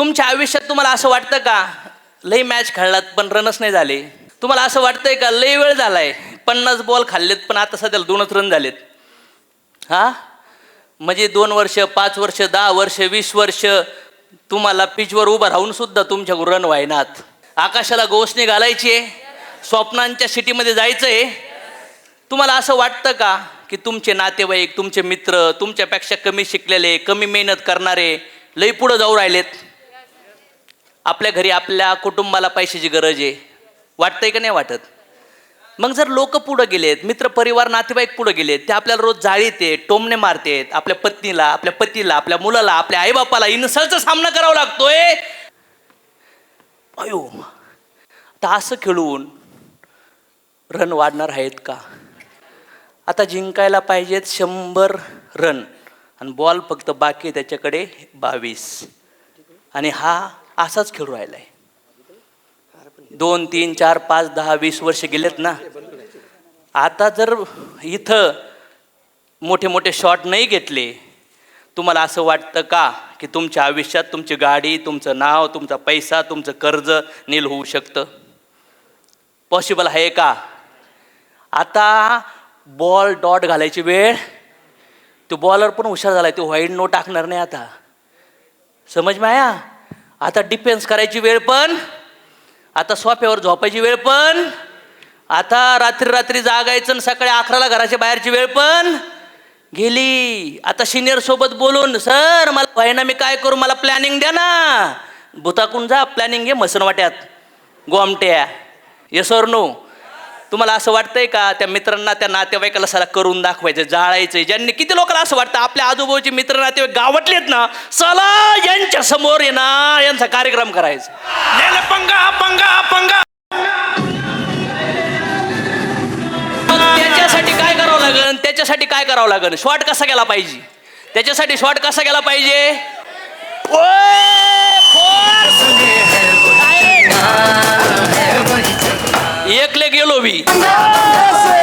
तुमच्या आयुष्यात तुम्हाला असं वाटतं का? लई मॅच खेळलात पण रनच नाही झाले. तुम्हाला असं वाटतंय का? लई वेळ झालाय. पन्नास बॉल खाल्लेत पण आता सध्याला दोनच रन झालेत. हा? म्हणजे दोन वर्ष पाच वर्ष दहा वर्ष वीस वर्ष तुम्हाला पिचवर उभं राहून सुद्धा तुमच्या रन व्हायनात. आकाशाला गोसणी घालायची स्वप्नांच्या सिटीमध्ये जायचंय. तुम्हाला असं वाटतं का की तुमचे नातेवाईक तुमचे मित्र तुमच्यापेक्षा कमी शिकलेले कमी मेहनत करणारे लई पुढं जाऊ राहिलेत? आपल्या घरी आपल्या कुटुंबाला पैशाची गरज आहे. वाटतंय का नाही वाटत? मग जर लोक पुढं गेलेत मित्र परिवार नातेवाईक पुढं गेलेत ते आपल्याला रोज जाळीत टोमणे मारतेत आपल्या पत्नीला आपल्या पतीला आपल्या मुलाला आपल्या आईबापाला इन्सलचा सामना करावा लागतोय. अयो तर असं खेळून रन वाढणार आहेत का? आता जिंकायला पाहिजेत शंभर रन. आणि बॉल फक्त बाकी त्याच्याकडे बावीस. आणि हा असाच खेळू राहिलाय. दोन तीन चार पाच दहा वीस वर्ष गेलेत ना. आता जर इथं मोठे मोठे शॉट नाही घेतले तुम्हाला असं वाटतं का की तुमच्या आयुष्यात तुमची गाडी तुमचं नाव तुमचा पैसा तुमचं कर्ज नील होऊ शकतं? पॉसिबल आहे का? आता बॉल डॉट घालायची वेळ तो बॉलर पण हुशार झालाय तो व्हाईट नो टाकणार नाही आता. समज माया? आता डिफेन्स करायची वेळ पण आता सोफ्यावर झोपायची वेळ पण आता रात्री रात्री जागायचं आणि सकाळी अकराला घराच्या बाहेरची वेळ पण. गेली. आता सिनियर सोबत बोलून सर मला व्हायना मी काय करू? मला प्लॅनिंग द्या ना. भुताकून जा प्लॅनिंग घे मसनवाट्यात गोमट्या. येस नो तुम्हाला असं वाटतंय का? त्या मित्रांना त्या नातेवाईकाला सारा करून दाखवायचं जाळायचं ज्यांनी किती लोकांना असं वाटतं आपल्या आजूबाजूचे मित्र नातेवाईक गावातलेत ना चला यांच्या समोर ये ना यांचा कार्यक्रम करायचा. पंगा पंगा पंगा. त्याच्यासाठी काय करावं लागेल त्याच्यासाठी काय करावं लागेल शॉर्ट कसा गेला पाहिजे? त्याच्यासाठी शॉर्ट कसा गेला पाहिजे? Essa